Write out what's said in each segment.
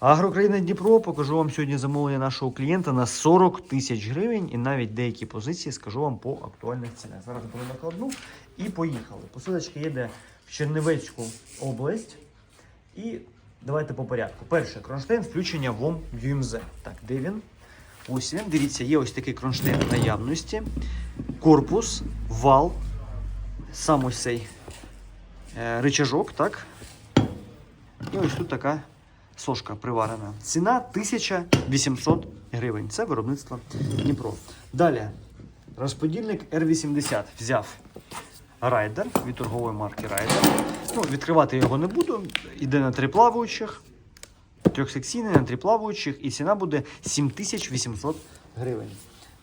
Агрокраїна Дніпро покажу вам сьогодні замовлення нашого клієнта на 40 тисяч гривень і навіть деякі позиції скажу вам по актуальних цінах. Зараз беру накладну і поїхали. Посилочка їде в Чернівецьку область. І давайте по порядку. Перше, кронштейн включення ВОМ ЮМЗ. Так, де він? Ось він. Дивіться, є ось такий кронштейн в наявності. Корпус, вал, сам ось цей е, рычажок, так? І ось тут така сошка приварена. Ціна 1800 гривень. Це виробництво Дніпро. Далі. Розподільник R80 взяв райдер від торгової марки Райдер. Ну, відкривати його не буду. Іде на три плаваючих. Трьохсекційний на три плаваючих, і ціна буде 7800 гривень.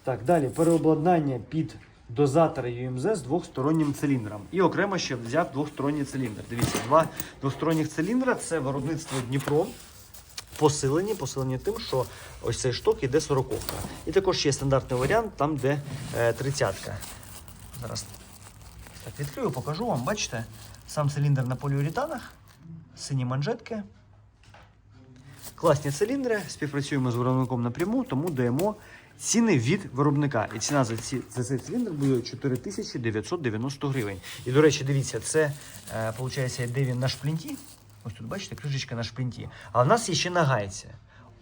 Так, далі переобладнання під дозатор UMZ з двохстороннім циліндром. І окремо ще взяв двохсторонній циліндр. Дивіться, два двохсторонніх циліндра це виробництво Дніпро. Посилені, посилені тим, що ось цей шток іде 40 -ка. І також є стандартний варіант, там де е, 30-ка. Зараз так відкрию, покажу вам. Бачите, сам циліндр на поліуретанах, сині манжетки. Класні циліндри, співпрацюємо з виробником напряму, тому даємо ціни від виробника. І ціна за, ці, за цей циліндр буде 4990 гривень. І, до речі, дивіться, це е, виходить, йде він на шплінті. Ось тут, бачите, кришечка на шплінті. А в нас є ще на гайці.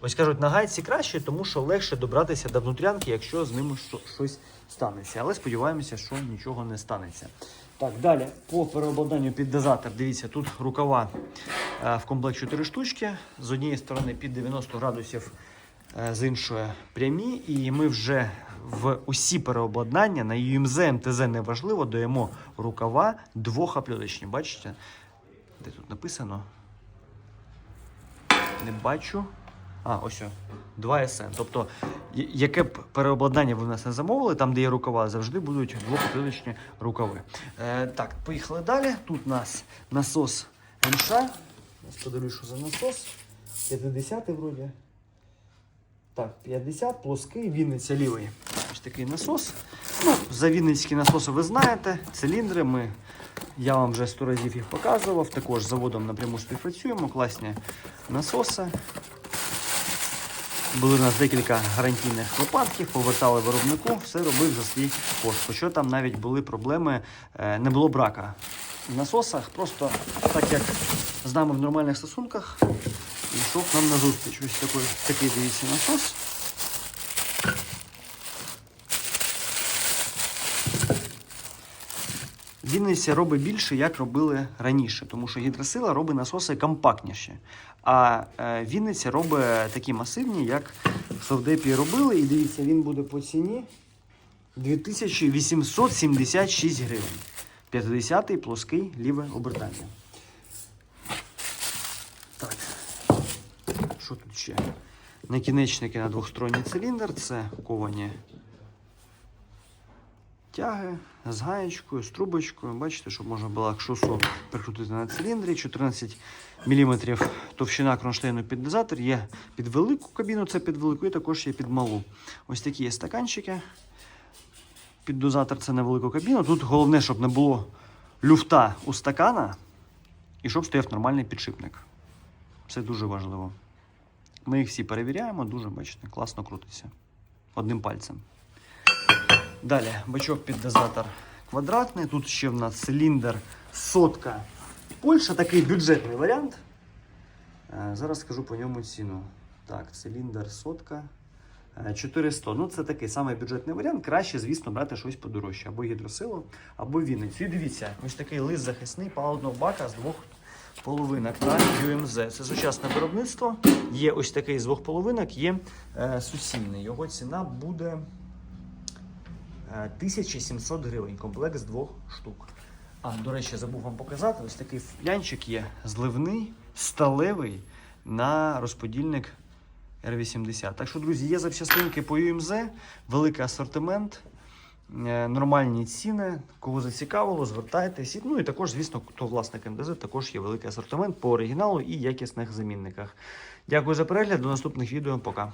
Ось кажуть, на гайці краще, тому що легше добратися до внутрянки, якщо з ними щось станеться. Але сподіваємося, що нічого не станеться. Так, далі по переобладнанню під дозатор. Дивіться, тут рукава е, в комплект 4 штучки. З однієї сторони під 90 градусів, е, з іншої прямі. І ми вже в усі переобладнання на UMZ, МТЗ неважливо, даємо рукава двохопльоточні. Бачите? Де тут написано? Не бачу. А, ось о, 2 СН. Тобто, яке б переобладнання ви в нас не замовили, там, де є рукава, завжди будуть двохопліточні рукави. Е, так, поїхали далі. Тут у нас насос МШ. Зараз подивлюсь, що за насос. 50 вроді. Так, 50, плоский, Вінниця лівий. Ось такий насос. Ну, за Вінницькі насоси ви знаєте, циліндри ми. Я вам вже 100 разів їх показував. Також з заводом напряму співпрацюємо. Класні насоси. Були у нас декілька гарантійних випадків, повертали виробнику, все робив за свій кошт. Хоча там навіть були проблеми, е, не було брака в насосах. Просто так як з нами в нормальних стосунках, йшов нам на зустріч. Ось такий, такий дивіться насос. Вінниця робить більше, як робили раніше, тому що гідросила робить насоси компактніші. А е, Вінниця робить такі масивні, як в Совдепі робили. І дивіться, він буде по ціні 2876 гривень. 50-й плоский ліве обертання. Так. Що тут ще? Накінечники на двохсторонній циліндр це ковані тяги з гаєчкою, з трубочкою. Бачите, щоб можна було шосу прикрутити на циліндрі. 14 мм товщина кронштейну під дозатор. Є під велику кабіну, це під велику, і також є під малу. Ось такі є стаканчики. Під дозатор це на велику кабіну. Тут головне, щоб не було люфта у стакана і щоб стояв нормальний підшипник. Це дуже важливо. Ми їх всі перевіряємо, дуже бачите, класно крутиться. Одним пальцем. Далі бачок під дозатор квадратний. Тут ще в нас циліндр сотка. Польща такий бюджетний варіант. Е, Зараз скажу по ньому ціну. Так, циліндр сотка. е, 400. Ну, це такий самий бюджетний варіант. Краще, звісно, брати щось подорожче. Або гідросилу, або Вінницю. І дивіться, ось такий лист захисний паливного бака з двох половинок на UMZ. Це сучасне виробництво. Є ось такий з двох половинок, є е, суцільний. Його ціна буде. Е, 1700 гривень, комплект з двох штук. А, до речі, забув вам показати, ось такий флянчик є зливний, сталевий на розподільник R80. Так що, друзі, є запчастинки по UMZ, великий асортимент, е, нормальні ціни. Кого зацікавило, звертайтесь. Ну і також, звісно, хто власник МДЗ, також є великий асортимент по оригіналу і якісних замінниках. Дякую за перегляд, до наступних відео. Пока.